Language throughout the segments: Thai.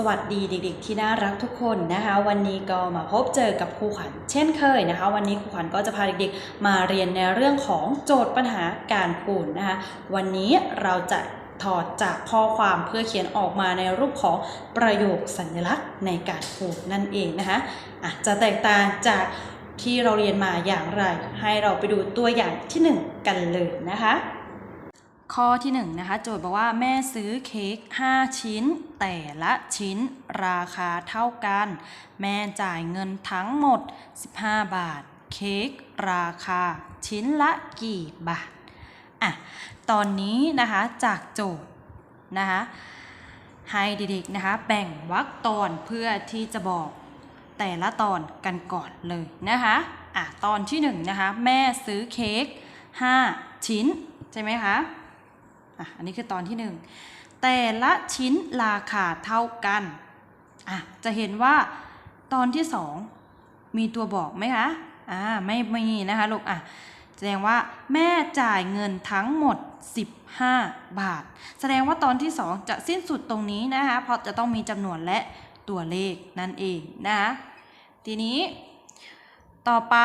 สวัสดีเด็กๆที่น่ารักทุกคนนะคะ วันนี้ก็มาพบเจอกับครูขวัญเช่นเคยนะคะ วันนี้ครูขวัญก็จะพาเด็กๆ มาเรียนในเรื่องของโจทย์ปัญหาการคูณนะคะ วันนี้เราจะถอดจากข้อความเพื่อเขียนออกมาในรูปของประโยคสัญลักษณ์ในการคูณนั่นเองนะคะอะจะแตกต่างจากที่เราเรียนมาอย่างไร ให้เราไปดูตัวอย่างที่หนึ่งกันเลยนะคะ ข้อที่1นงนะคะโจทย์บอกว่าแม่ซื้อเค้ก5 ชิ้น แต่ละชิ้นราคาเท่ากัน แม่จ่ายเงินทั้งหมด 15 บาท เค้กราคาชิ้นละกี่บาทอะตอนนี้นะคะจากโจทย์นะคะให้เด็กๆนะคะแบ่งวรรคตอนเพื่อที่จะบอกแต่ละตอนกันก่อนเลยนะคะอะตอนที่1นงนะคะแม่ซื้อเค้ก5 ชิ้นใช่ไหมคะ อะอันนี้คือตอนที่หนึ่งแต่ละชิ้นราคาเท่ากันอะจะเห็นว่าตอนที่สองมีตัวบอกไหมคะอ่าไม่มีนะคะลูกอะแสดงว่าแม่จ่ายเงินทั้งหมด 15 บาท แสดงว่าตอนที่สองจะสิ้นสุดตรงนี้นะคะเพราะจะต้องมีจำนวนและตัวเลขนั่นเองนะคะทีนี้ ต่อไป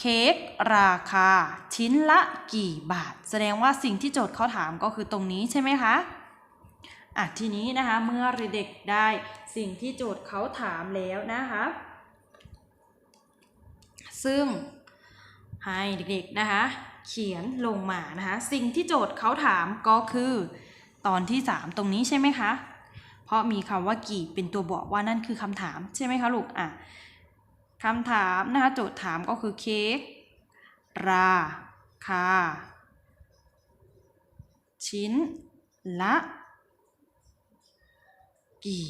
เค้กราคา ชิ้นละกี่บาท แสดงว่าสิ่งที่โจทย์เขาถามก็คือตรงนี้ใช่ไหมคะอะทีนี้นะคะเมื่อเด็กๆได้สิ่งที่โจทย์เขาถามแล้วนะคะซึ่งให้เด็กๆนะคะเขียนลงมานะคะสิ่งที่โจทย์เขาถามก็คือตอนที่ 3 ตรงนี้ใช่ไหมคะ เพราะมีคำว่ากี่เป็นตัวบอกว่านั่นคือคำถามใช่ไหมคะลูกอะ คำถามนะคะโจทย์ถามก็คือเค้กราคา ชิ้นละกี่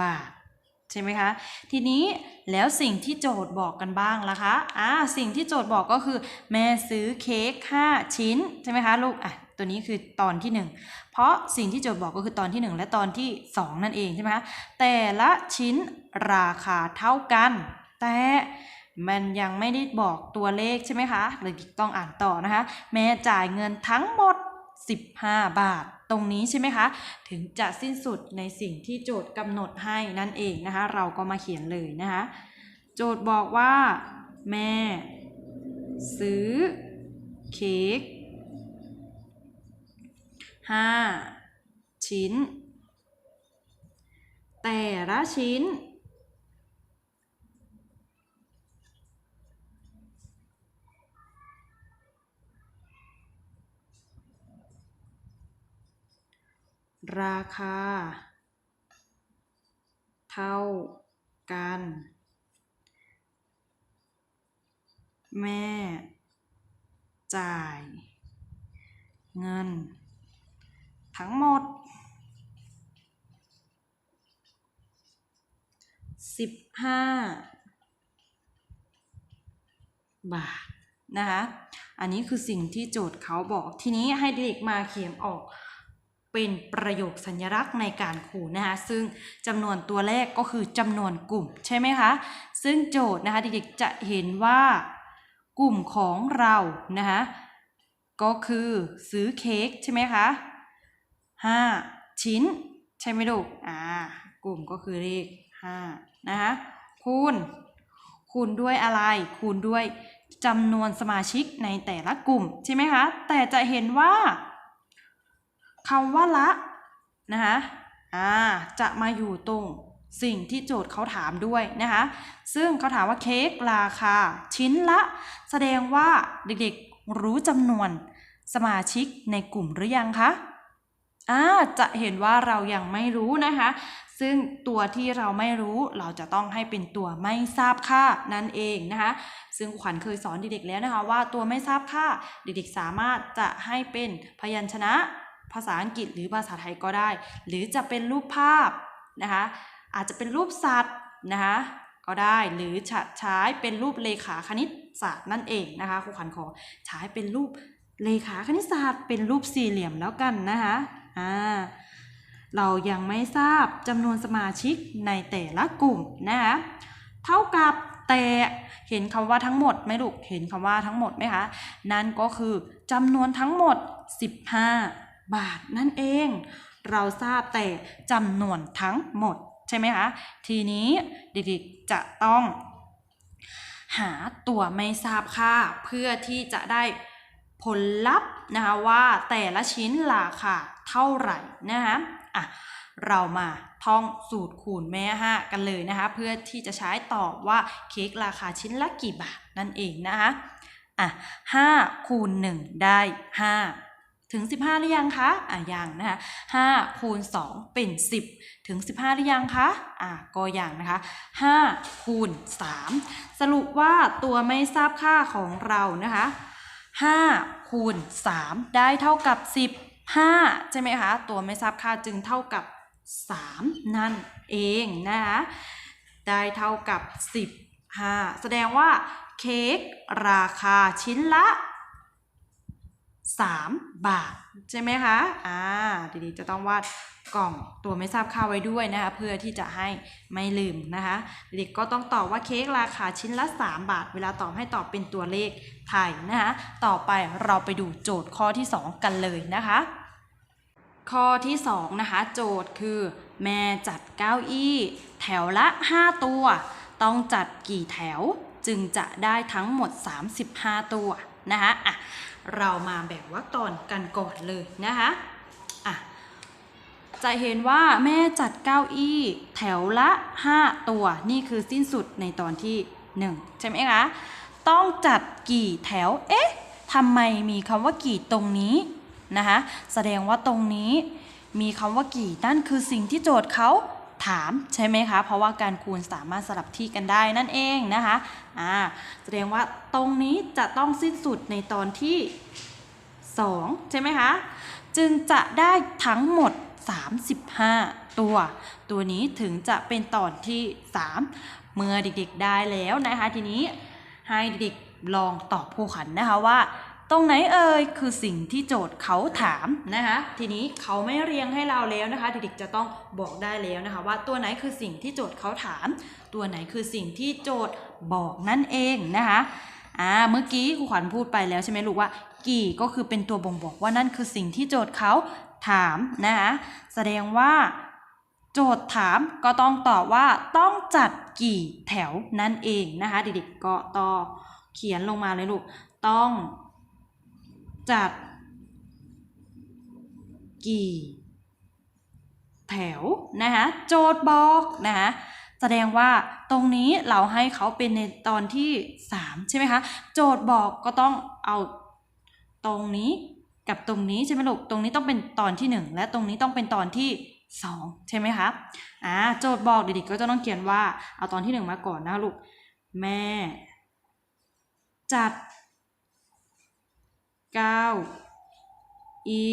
บาทใช่ไหมคะ ทีนี้แล้วสิ่งที่โจทย์บอกกันบ้างล่ะคะอ่าสิ่งที่โจทย์บอกก็คือ แม่ซื้อเค้ก5ชิ้น ใช่ไหมคะลูกอะ ตัวนี้คือตอนที่ 1 เพราะสิ่งที่โจทย์บอกก็คือตอนที่ 1 และตอนที่ 2 นั่นเองใช่ไหมคะแต่ละชิ้นราคาเท่ากัน แต่มันยังไม่ได้บอกตัวเลขใช่ไหมคะเลยต้องอ่านต่อนะคะ แม่จ่ายเงินทั้งหมด 15 บาทตรงนี้ใช่ไหมคะ ถึงจะสิ้นสุดในสิ่งที่โจทย์กำหนดให้นั่นเองนะคะ เราก็มาเขียนเลยนะคะ โจทย์บอกว่า แม่ ซื้อ เค้ก ห้าชิ้น แต่ละชิ้น ราคา เท่ากัน แม่ จ่าย เงิน ทั้งหมดสิบห้าบาทนะคะ อันนี้คือสิ่งที่โจทย์เขาบอก ทีนี้ให้เด็กมาเขียนออกเป็นประโยคสัญลักษณ์ในการคูณนะคะซึ่งจำนวนตัวแรกก็คือจำนวนกลุ่มใช่ไหมคะ ซึ่งโจทย์นะคะเด็กๆจะเห็นว่ากลุ่มของเรานะคะก็คือซื้อเค้กใช่ไหมคะ ห้าชิ้น ใช่ไหมลูกอ่ากลุ่มก็คือเลขห้านะคะคูณ คูณด้วยอะไร คูณด้วยจำนวนสมาชิกในแต่ละกลุ่มใช่ไหมคะ แต่จะเห็นว่าคำว่าละนะคะอ่าจะมาอยู่ตรงสิ่งที่โจทย์เขาถามด้วยนะคะ ซึ่งเขาถามว่าเค้กราคา ชิ้นละ แสดงว่าเด็กๆรู้จำนวนสมาชิกในกลุ่มหรือยังคะ อ่าจะเห็นว่าเรายังไม่รู้นะคะ ซึ่งตัวที่เราไม่รู้เราจะต้องให้เป็นตัวไม่ทราบค่านั่นเองนะคะ ซึ่งขวัญเคยสอนเด็กๆแล้วนะคะ ว่าตัวไม่ทราบค่าเด็กๆสามารถจะให้เป็นพยัญชนะ ภาษาอังกฤษหรือภาษาไทยก็ได้ หรือจะเป็นรูปภาพนะคะ อาจจะเป็นรูปสัตว์นะคะก็ได้หรือจะใช้เป็นรูปเลขาคณิตศาสตร์นั่นเองนะคะครูขวัญขอใช้เป็นรูปเลขาคณิตศาสตร์ เป็นรูปสี่เหลี่ยมแล้วกันนะคะ อ่าเรายังไม่ทราบจำนวนสมาชิกในแต่ละกลุ่มนะคะเท่ากับแต่เห็นคำว่าทั้งหมดไหมลูกเห็นคำว่าทั้งหมดไหมคะ นั่นก็คือจำนวนทั้งหมด 15 บาทนั่นเอง เราทราบแต่จำนวนทั้งหมดใช่ไหมคะ ทีนี้เด็กๆจะต้อง หาตัวไม่ทราบค่าเพื่อที่จะได้ ผลลัพธ์นะคะว่าแต่ละชิ้นราคาเท่าไหร่นะคะอะเรามาท่องสูตรคูณแม่ห้ากันเลยนะคะ เพื่อที่จะใช้ตอบว่าเค้กราคาชิ้นละกี่บาทนั่นเองนะคะอะห้าคูณหนึ่งได้ห้าถึง 15 หรือยังคะอะยังนะคะ5คูณ 2 เป็น 10 ถึง 15 หรือยังคะอะก็ยังนะคะ5คูณ 3 สรุปว่าตัวไม่ทราบค่าของเรานะคะ 5คูณ3 ได้เท่ากับ 15 ใช่ไหมคะ ตัวไม่ทราบค่าจึงเท่ากับ 3 นั่นเองนะคะได้เท่ากับ 15 แสดงว่าเค้กราคาชิ้นละ 3 บาท ใช่ไหมคะอ่าดีๆจะต้องวาดกล่องตัวไม่ทราบค่าไว้ด้วยนะคะ เพื่อที่จะให้ไม่ลืมนะคะ เด็กก็ต้องตอบว่าเค้กราคาชิ้นละ 3 บาท เวลาตอบให้ตอบเป็นตัวเลขไทยนะคะ ต่อไปเราไปดูโจทย์ข้อที่ 2 กันเลยนะคะ ข้อที่ 2 นะคะ โจทย์คือ แม่จัดเก้าอี้ แถวละ 5 ตัว ต้องจัดกี่แถวจึงจะได้ทั้งหมด 35 ตัวนะคะอะ เรามาแบ่งวรรคตอนกันก่อนเลยนะคะอะจะเห็นว่าแม่จัดเก้าอี้แถวละ 5 ตัวนี่คือสิ้นสุดในตอนที่ 1 ใช่ไหมคะต้องจัดกี่แถว เอ๊ะทำไมมีคำว่ากี่ตรงนี้นะคะแสดงว่าตรงนี้มีคำว่ากี่นั่นคือสิ่งที่โจทย์เขา ถามใช่ไหมคะ เพราะว่าการคูณสามารถสลับที่กันได้นั่นเองนะคะอ่าแสดงว่าตรงนี้จะต้องสิ้นสุดในตอนที่ 2 ใช่ไหมคะ จึงจะได้ทั้งหมด 35 ตัว ตัวนี้ถึงจะเป็นตอนที่ 3 เมื่อเด็กๆได้แล้วนะคะ ทีนี้ให้เด็กๆลองตอบผู้ขันนะคะว่า ตรงไหนเอ่ยคือสิ่งที่โจทย์เขาถามนะคะทีนี้เขาไม่เรียงให้เราแล้วนะคะเด็กๆจะต้องบอกได้แล้วนะคะ ว่าตัวไหนคือสิ่งที่โจทย์เขาถาม ตัวไหนคือสิ่งที่โจทย์บอกนั่นเองนะคะอ่าเมื่อกี้ครูขวัญพูดไปแล้วใช่ไหมลูกว่า กี่ก็คือเป็นตัวบ่งบอกว่านั่นคือสิ่งที่โจทย์เขาถามนะคะแสดงว่าโจทย์ถามก็ต้องตอบว่าต้องจัดกี่แถวนั่นเองนะคะเด็กๆก็ต่อเขียนลงมาเลยลูกต้อง จัด กี่ แถวนะคะโจทย์บอกนะคะแสดงว่าตรงนี้เราให้เขาเป็นในตอนที่ 3 ใช่ไหมคะ โจทย์บอกก็ต้องเอาตรงนี้กับตรงนี้ใช่ไหมลูกตรงนี้ต้องเป็นตอนที่ 1 และตรงนี้ต้องเป็นตอนที่ 2 ใช่ไหมคะอ่าโจทย์บอกเด็กๆก็จะต้องเขียนว่าเอาตอนที่ 1 มาก่อนนะลูกแม่ จัด เก้าอี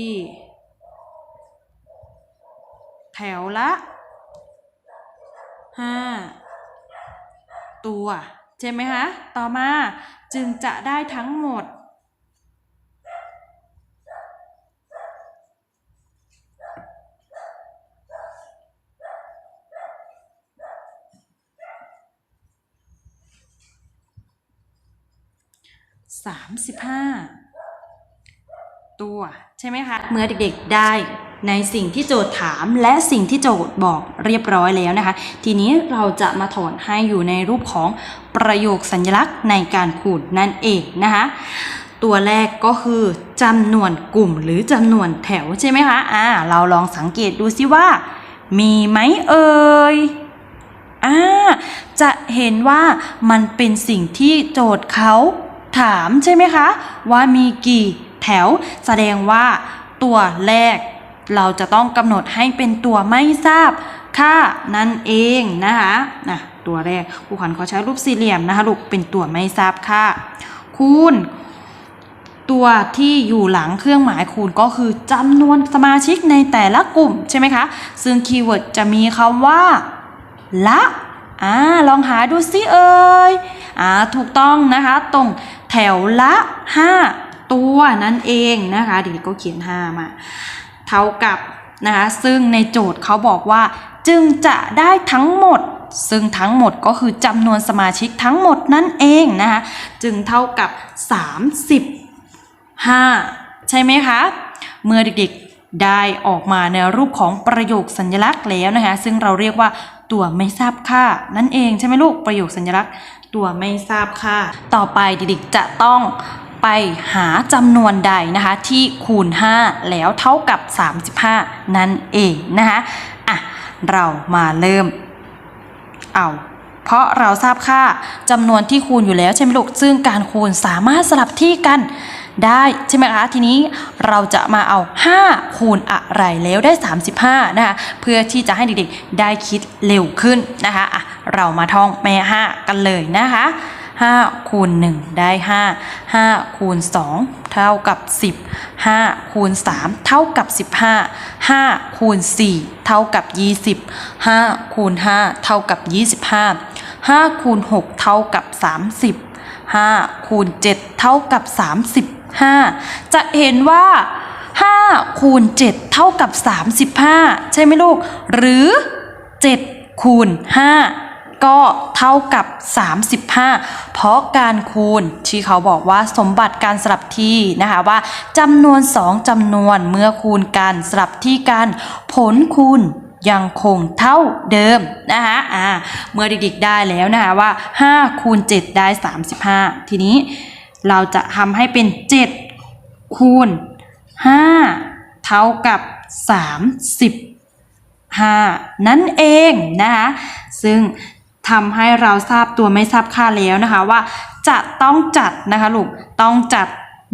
แถวละห้าตัว ใช่ไหมคะ ต่อมาจึงจะได้ทั้งหมดสามสิบห้า ตัวใช่ไหมคะเมื่อเด็กๆได้ในสิ่งที่โจทย์ถามและสิ่งที่โจทย์บอกเรียบร้อยแล้วนะคะ ทีนี้เราจะมาถอนให้อยู่ในรูปของประโยคสัญลักษณ์ในการคูณนั่นเองนะคะตัวแรกก็คือจำนวนกลุ่มหรือจำนวนแถวใช่ไหมคะอ่าเราลองสังเกตดูซิว่า มีไหมเอ่ยอ่าจะเห็นว่ามันเป็นสิ่งที่โจทย์เขาถามใช่ไหมคะ ว่ามีกี่ แถว แสดงว่าตัวแรก เราจะต้องกำหนดให้เป็นตัวไม่ทราบค่านั่นเองนะคะนะตัวแรกครูขวัญขาใช้รูปสี่เหลี่ยมนะคะลูกเป็นตัวไม่ทราบค่าคูณตัวที่อยู่หลังเครื่องหมายคูณก็คือจำนวนสมาชิกในแต่ละกลุ่มใช่ไหมคะ ซึ่งคีย์เวิร์ดจะมีคำว่า ละอ่าลองหาดูซิเอ่ยอ่าถูกต้องนะคะ ตรงแถวละ 5 ตัวนั่นเองนะคะเด็กๆก็เขียน 5 มา เท่ากับนะคะซึ่งในโจทย์เขาบอกว่า จึงจะได้ทั้งหมด ซึ่งทั้งหมดก็คือจำนวนสมาชิกทั้งหมดนั่นเองนะคะจึงเท่ากับ 35 ใช่ไหมคะเมื่อเด็กๆได้ออกมาในรูปของประโยคสัญลักษณ์แล้วนะคะซึ่งเราเรียกว่าตัวไม่ทราบค่านั่นเองใช่ไหมลูกประโยคสัญลักษณ์ตัวไม่ทราบค่า ต่อไปเด็กๆจะต้อง ไปหาจำนวนใดนะคะที่คูณ 5 แล้วเท่ากับ 35 นั่นเองนะคะอะเรามาเริ่มเอาเพราะเราทราบค่าจำนวนที่คูณอยู่แล้วใช่ไหมลูกซึ่งการคูณสามารถสลับที่กันได้ใช่ไหมคะทีนี้เราจะมาเอา 5 คูณอะไรแล้วได้ 35 นะคะเพื่อที่จะให้เด็กๆได้คิดเร็วขึ้นนะคะอะเรามาท่องแม่ 5 กันเลยนะคะ 5คูณ1ได้ 5 5คูณ2เท่ากับ 10 5คูณ3เท่ากับ 15 5คูณ4เท่ากับ 20 5คูณ5เท่ากับ 25 5คูณ6เท่ากับ 30 5คูณ7เท่ากับ 35 จะเห็นว่า5คูณ7เท่ากับ 35 ใช่ไหมลูก หรือ 7คูณ5 ก็เท่ากับ 35 เพราะการคูณที่เขาบอกว่าสมบัติการสลับที่นะคะว่าจำนวน 2จำนวนเมื่อคูณกันสลับที่กันผลคูณยังคงเท่าเดิมนะคะอ่าเมื่อเด็กๆได้แล้วนะคะว่า5คูณ7ได้ 35 ทีนี้เราจะทำให้เป็น 7 คูณ 5 เท่ากับ 30 5 นั่นเองนะคะซึ่ง ทำให้เราทราบตัวไม่ทราบค่าแล้วนะคะว่าจะต้องจัดนะคะลูกต้องจัด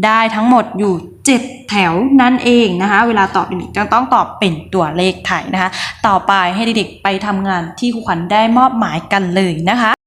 ได้ทั้งหมดอยู่ 7 แถวนั่นเองนะคะ เวลาตอบเด็กๆจะต้องตอบเป็นตัวเลขไทยนะคะ ต่อไปให้เด็กๆไปทำงานที่ครูขวัญได้มอบหมายกันเลยนะคะ